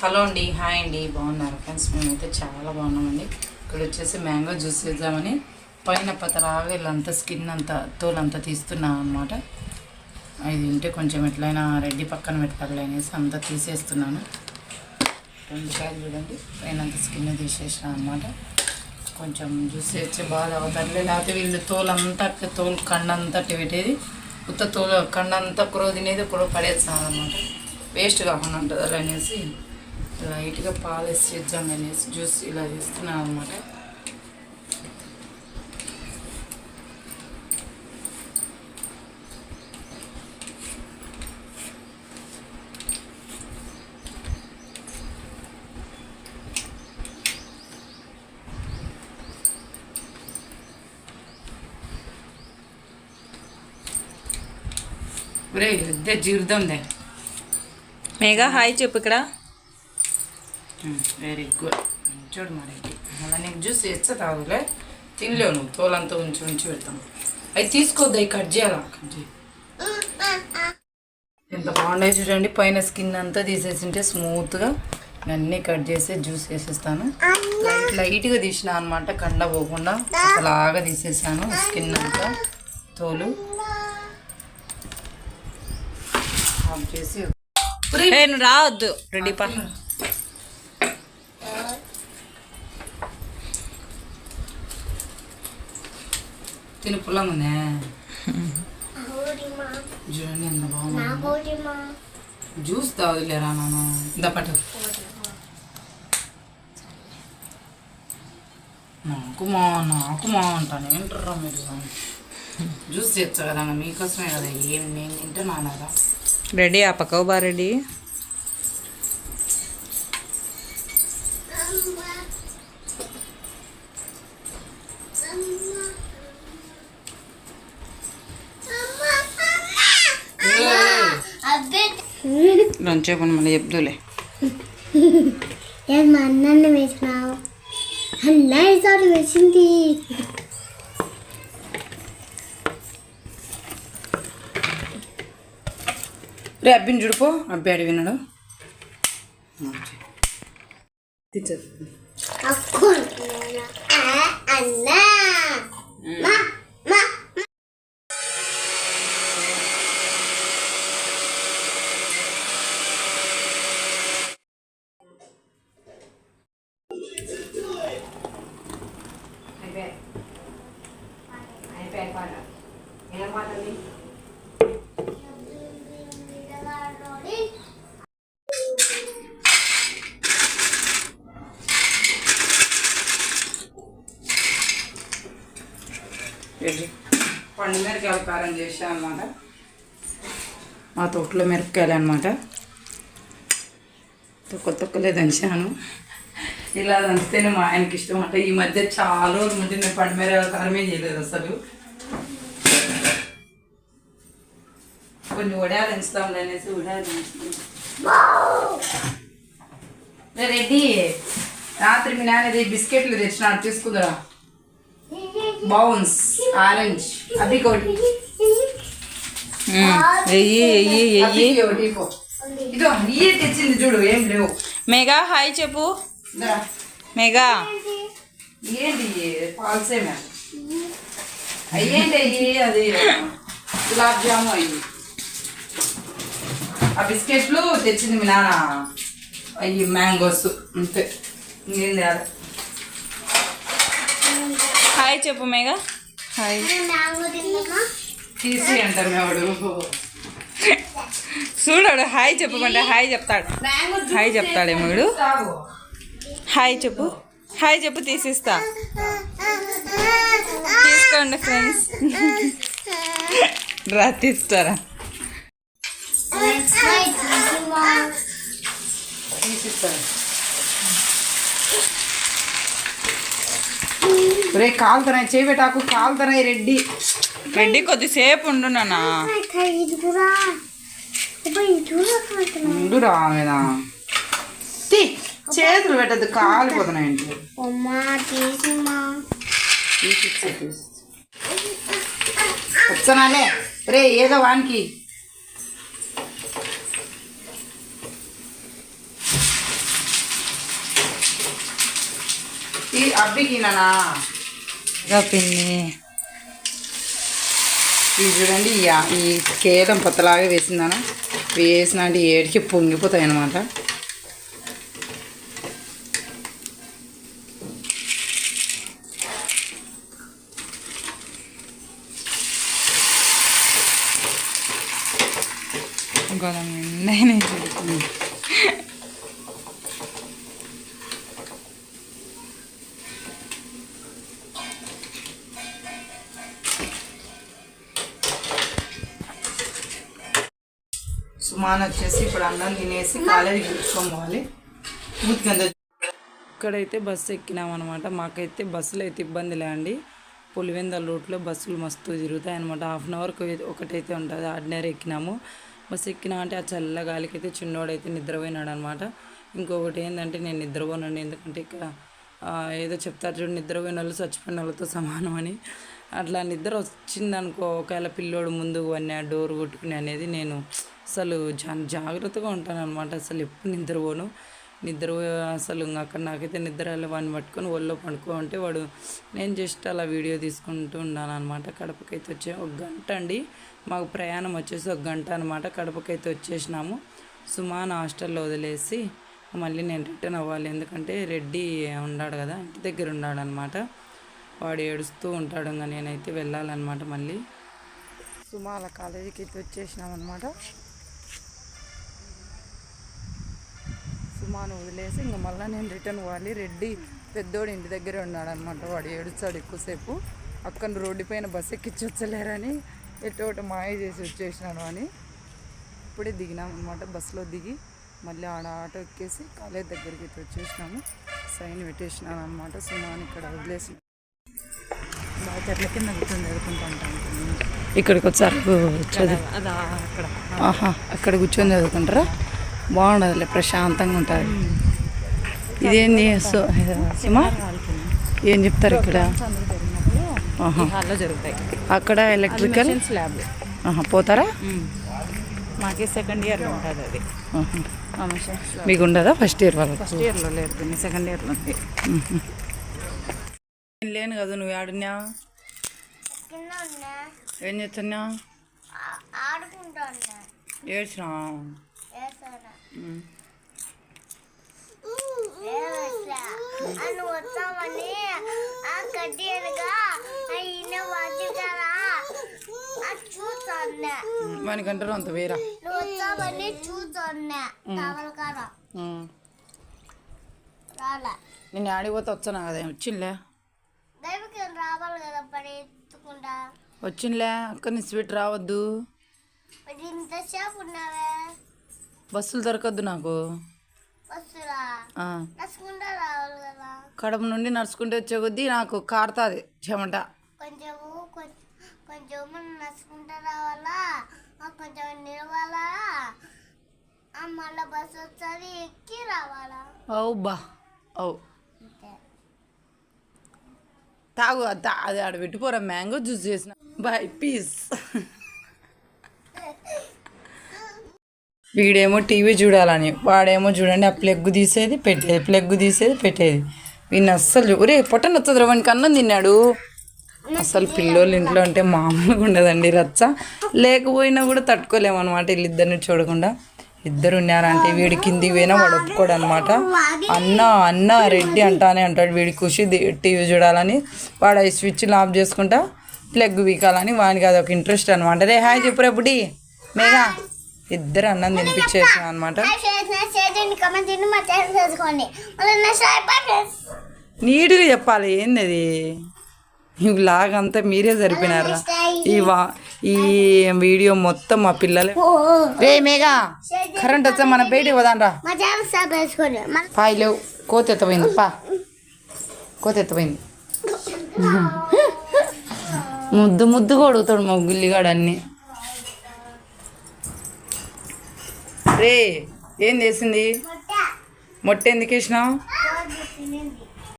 Hello అండి. Hi అండి. బాగున్నారు? ఫ్రెండ్స్ మేమైతే చాలా బాగున్నామండి. ఇక్కడ వచ్చేసి మ్యాంగో జ్యూస్ చేద్దామని పైన పతలాగా వీళ్ళంతా స్కిన్ అంతా తోలంతా తీస్తున్నాం అనమాట అది ఉంటే కొంచెం ఎట్లయినా రెడ్డి పక్కన పెట్టాలి అనేసి అంతా తీసేస్తున్నాను. రెండు కాయలు చూడండి. పైన అంత స్కిన్ తీసేసిన అనమాట కొంచెం జ్యూస్ వచ్చి బాగా అవుతారు లేకపోతే వీళ్ళు తోలంతా తోలు కండంతా పెట్టేది. ఉత్త తోలు కండంతా కురో తినేది కురవ పడేస్తాను అనమాట వేస్ట్ కాకుండా ఉంటుంది అనేసి లైట్గా పాలు వేసి చేద్దాం అనేసి జ్యూస్ ఇలా చేస్తున్నాను అనమాట ఒరే ఇదే జీర్దందే మేఘా హాయ్ చెప్పు ఇక్కడ. వెరీ గుడ్ చూడు మరి మళ్ళీ నీకు జ్యూస్ ఎచ్చ తాగులే. తినలేవు నువ్వు. తోలంతా ఉంచి ఉంచి పెడతాం. అవి తీసుకోవద్దు అవి కట్ చేయాలా కట్ చేయి ఎంత బాగున్నాయి చూడండి. పైన స్కిన్ అంతా తీసేసింటే స్మూత్గా అన్నీ కట్ చేసి జ్యూస్ వేసేస్తాను. లైట్ లైట్గా తీసిన అనమాట కండ పోకుండా అలాగా తీసేసాను స్కిన్ అంతా. తోలు. ఆఫ్ చేసి ఏ నువ్వు రావద్దు రెడీ పా తిని పుల్లంగా ఉందే చూడండి ఎంత బాగుంది జ్యూస్ తాగులేరా నాన్న ఇంత పట్టు నాకు మా నాకు మా అంటాను ఏంటర్రా మీరు జ్యూస్ తెచ్చా కదా అన్న, మీకోసమే కదా ఏం నేను తింటే నాన్నదా రెడీ ఆ పక్కవు బా రెడీ. లంచేపని మళ్ళీ చెప్దులే. నేను మా వేసినావు? అన్న ఈసారి వేసింది. రే అబ్బిని చూడుపో అబ్బి అడి విన్నాడు. తెచ్చదు పండు మిరపకాయల కారం చేసాను అనమాట మా తోటలో మిరపకాయలు అనమాట తొక్క తొక్కలే దంచాను ఇలా దంచితేనే మా ఆయనకి ఇష్టం అంట ఈ మధ్య చాలా రోజులు ముందు నేను పండు మిరపకాయల కారమే చేయలేదు అసలు. కొన్ని వడాలు దంచుతాం అనేసి వడాలు దంచుతాం రెడ్డి రాత్రి మీ నాన్న బిస్కెట్లు తెచ్చినాడు తీసుకుందరా. బౌన్స్ ఆరెంజ్ అవి ఒకటి ఎయ్యి ఎయ్యి అభికి ఒకటి. ఇదో ఇయ్యే తెచ్చింది చూడు ఏం లేవు. మేఘా హాయ్ చెప్పు. మేఘా ఏంటి పాల్సేమే అయ్యేంటి అయ్యి అది గులాబ్ జాము అయ్యి. ఆ బిస్కెట్లు తెచ్చింది మీ నాన్న. అయ్యి మ్యాంగోస్ అంతే. ఇంకేం లేదు హాయ్ చెప్పు మేఘా. హాయ్. తీసి చూడాడు హాయ్ చెప్పమంటే హాయ్ చెప్తాడు. హాయ్ చెప్తాడేమో వీడు. హాయ్ చెప్పు. హాయ్ చెప్పు తీసిస్తా. తీసుకోండి ఫ్రెండ్స్ రా తీస్తారా తీసిస్తాను. రే కాలుతున్నాయి చేయబెట్టాకు కాలుతున్నాయి రెడ్డి. రెడ్డి కొద్దిసేపు ఉండు ఉండు రా మీద తీ చేతులు పెట్టద్దు కాలిపోతున్నాయండి వచ్చనాలే రే ఏదో వానికి. ఈ అబ్బికి నానా ఇక పిన్ని. ఇది చూడండి ఈ కేరం పొత్తలాగా వేసిందాను. వేసిన అంటే ఏడికి పొంగిపోతాయి అన్నమాట సుమాన్ వచ్చేసి ఇప్పుడు అన్నం తినేసి కాలేజీకి పిలుచుకోవాలి ఇక్కడైతే బస్సు ఎక్కినామన్నమాట. మాకైతే బస్సులో అయితే ఇబ్బంది లేండి పులివెందల రూట్లో బస్సులు మస్తు తిరుగుతాయి అనమాట హాఫ్ అన్ అవర్కి ఒకటైతే ఉంటుంది. ఆర్డినరీ ఎక్కినాము. బస్సు ఎక్కినా అంటే ఆ చల్ల గాలికి అయితే చిన్నోడైతే నిద్రపోయినాడు అనమాట ఇంకొకటి ఏంటంటే నేను నిద్రపోనండి. ఎందుకంటే ఇక్కడ ఏదో చెప్తారు చూడు నిద్రపోయిన వాళ్ళు చచ్చిపోయిన వాళ్ళతో సమానం అని. అట్లా నిద్ర వచ్చిందనుకో ఒకవేళ పిల్లోడు ముందు వన్నా డోర్ కొట్టుకుని అనేది నేను అసలు జా జాగ్రత్తగా ఉంటాననమాట అసలు ఎప్పుడు నిద్రపోను. నిద్ర అసలు అక్కడ నాకైతే నిద్ర వాడిని పట్టుకొని ఒళ్ళో పండుకో అంటే వాడు నేను జస్ట్ అలా వీడియో తీసుకుంటూ ఉన్నాను అనమాట కడపకైతే వచ్చే ఒక గంట అండి. మాకు ప్రయాణం వచ్చేసి ఒక గంట అనమాట కడపకైతే వచ్చేసినాము. సుమాన్ హాస్టల్లో వదిలేసి మళ్ళీ నేను రిటర్న్ అవ్వాలి. ఎందుకంటే రెడ్డి ఉన్నాడు కదా ఇంటి దగ్గర ఉన్నాడు అనమాట వాడు ఏడుస్తూ ఉంటాడు ఇంకా నేనైతే వెళ్ళాలన్నమాట మళ్ళీ. సుమాల కాలేజీకి అయితే వచ్చేసినాం అనమాట సుమాను వదిలేసి ఇంక మళ్ళీ నేను రిటర్న్ పోవాలి. రెడ్డి పెద్దోడు ఇంటి దగ్గరే ఉన్నాడు అనమాట వాడు ఏడుస్తాడు ఎక్కువసేపు. అక్కడ రోడ్డు పైన బస్సు ఎక్కించి వచ్చలేరని ఎటో ఒకటి మాయ చేసి వచ్చేసినాను అని ఇప్పుడే దిగినాం అనమాట బస్సులో దిగి మళ్ళీ ఆడ ఆటో ఎక్కేసి కాలేజ్ దగ్గరికి అయితే వచ్చేసినాము. సైన్ పెట్టేసినాను అనమాట సుమాన్ ఇక్కడ వదిలేసి బాగా చెట్ల కింద కూర్చొని చదువుకుంటూ ఉంటాను ఇక్కడికి వచ్చారు. అక్కడ కూర్చొని చదువుకుంటారా? బాగుండదులే ప్రశాంతంగా ఉంటుంది ఇదేంది? సో సుమా ఏం చెప్తారు ఇక్కడ? ఆహా. హాల్లో జరుగుతాయి అక్కడ ఎలక్ట్రికల్ పోతారా? మాకే సెకండ్ ఇయర్లో ఉంటుంది అది. మీకు ఉండదా ఫస్ట్ ఇయర్ వాళ్ళకి? ఫస్ట్ ఇయర్లో లేదు సెకండ్ ఇయర్లో ఉంది. నేను లేను కదా నువ్వు ఉన్నా ఏం చేస్తున్నా ఏడ్చినా అని వస్తామని ఆ అయిన చూస్తున్నా మనకంటారు అంత వేరా? వస్తామని చూస్తున్నా కావాలి కదా రాలే. నేను ఆడిపోతే వచ్చానా కదా? వచ్చింలే దైవకి రావాలి కదా పడి ఎత్తుకుంటా? వచ్చింలే అక్కడి నుంచి స్వీట్ రావద్దు. ఇంతసేపు ఉన్నావే? బస్సులు దొరకద్దు నాకు. కడప నుండి నడుచుకుంటే వచ్చే కొద్దీ నాకు కారుతుంది చెమట. కొంచెం నడుచుకుంటా రావాలా? కొంచెం నిలవాలా? మళ్ళీ బస్సు వస్తుంది ఎక్కి రావాలా? అవు బా అవు అంతే. తాగు అది ఆడ పెట్టిపోరా మ్యాంగో జ్యూస్ చేసిన. బాయ్ పీస్. వీడేమో టీవీ చూడాలని వాడేమో చూడండి ఆ ప్లగ్ తీసేది పెట్టేది ప్లగ్ తీసేది పెట్టేది. వీడిని అస్సలు ఒరే పొట్ట నచ్చదు వానికి అన్నం తిన్నాడు. అసలు పిల్లోళ్ళు ఇంట్లో ఉంటే మామూలుగా ఉండదండి రచ్చ. లేకపోయినా కూడా తట్టుకోలేము అనమాట వీళ్ళిద్దరిని చూడకుండా. ఇద్దరు ఉన్నారంటే వీడి కింది పోయినా వాడు ఒప్పుకోడు అనమాట అన్న అన్న రెడ్డి అంటానే అంటాడు. వీడి ఖుషి టీవీ చూడాలని వాడు ఈ స్విచ్లు ఆఫ్ చేసుకుంటా ప్లగ్ వీకాలని. వానికి అదొక ఇంట్రెస్ట్ అనమాట రే హాయ్ చెప్పు బుడి మేఘా. ఇద్దరు అన్నం తినిపించేసాం అనమాట నీట్గా చెప్పాలి ఏంది అది ఈ వ్లాగ్ అంతా మీరే సరిపోయినారా ఈ వా ఈ వీడియో మొత్తం మా పిల్లలే. రే మేఘా కరెంట్ వచ్చా మన బయటికి పోదాంరా. పాయి లేవు కోత ఎత్తపోయింది పా. కోత ఎత్తపోయింది ముద్దు ముద్దుగా అడుగుతాడు మా గుల్లిగాడు అన్ని. రే ఏం చేసింది? మొట్ట. ఎందుకు వేసినావు?